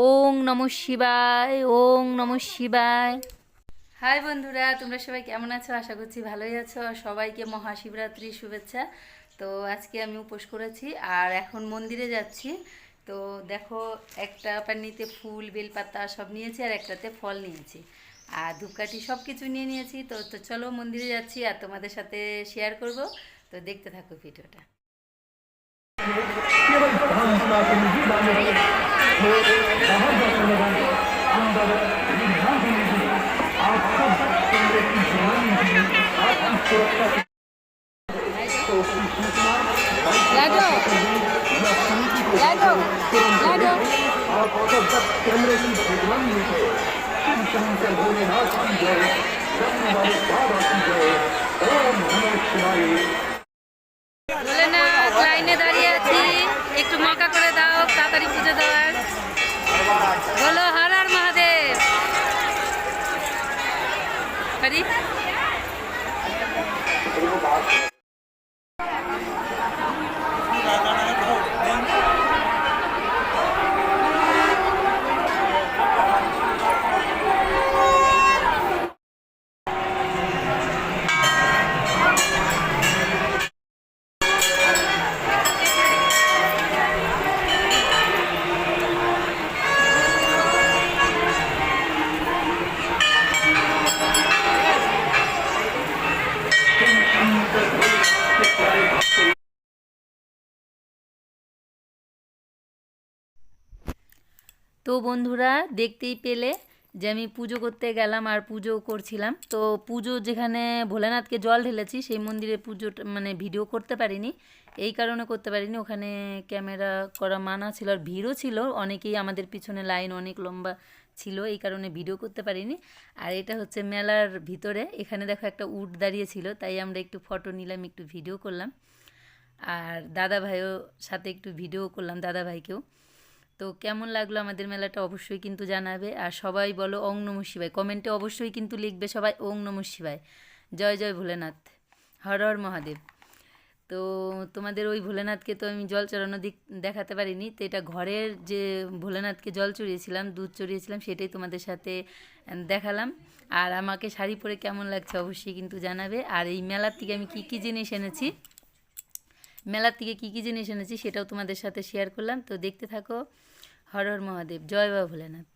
ওং নম শিবায় ওং নম শিবায়। হাই বন্ধুরা, তোমরা সবাই কেমন আছো? আশা করছি ভালোই আছো। আর সবাইকে মহাশিবরাত্রির শুভেচ্ছা। তো আজকে আমি উপোস করেছি আর এখন মন্দিরে যাচ্ছি। তো দেখো, একটা পানিতে ফুল, বেলপাতা সব নিয়েছি আর একটাতে ফল নিয়েছি। আর ধূপকাঠি সব কিছু নিয়ে নিয়েছি। তো তো চলো মন্দিরে যাচ্ছি আর তোমাদের সাথে শেয়ার করব। তো দেখতে থাকো ভিডিওটা। লাইনে দাঁড়িয়ে আছি একটু মকা করে দাও তাড়াতাড়ি পুজো দেওয়ার বলো হর হর মহাদেব তো বন্ধুরা দেখতেই পেলে যে আমি পুজো করতে গেলাম আর পুজো করছিলাম। তো পুজো যেখানে ভোলানাথকে জল ঢেলেছি, সেই মন্দিরে পুজো মানে ভিডিও করতে পারিনি। এই কারণে করতে পারিনি। ওখানে ক্যামেরা করা মানা ছিল আর ভিড়ও ছিল। অনেকেই আমাদের পিছনে লাইন অনেক লম্বা ছিল, এই কারণে ভিডিও করতে পারিনি। আর এটা হচ্ছে মেলার ভিতরে। এখানে দেখো একটা উট দাঁড়িয়ে ছিল, তাই আমরা একটু ফটো নিলাম, একটু ভিডিও করলাম। আর দাদা ভাইও সাথে একটু ভিডিও করলাম, দাদা ভাইকেও। তো কেমন লাগল আমাদের মেলাটা অবশ্যই কিন্তু জানাবে। আর সবাই বলো ওং নম শিবায়। কমেন্টে অবশ্যই কিন্তু লিখবে সবাই ওং নম শিবায়। জয় জয় ভোলেনাথ। হর হর মহাদেব। তো তোমাদের ওই ভোলেনাথকে তো আমি জল চড়ানো দিক দেখাতে পারিনি। তো এটা ঘরের যে ভোলেনাথকে জল চড়িয়েছিলাম, দুধ চড়িয়েছিলাম, সেটাই তোমাদের সাথে দেখালাম। আর আমাকে শাড়ি পরে কেমন লাগছে অবশ্যই কিন্তু জানাবে। আর এই মেলার থেকে আমি কী কী জিনিস এনেছি? মেলার থেকে কী কী জিনিস এনেছি সেটাও তোমাদের সাথে শেয়ার করলাম। তো দেখতে থাকো হর হর মহাদেব। জয় বাবা ভোলেনাথ।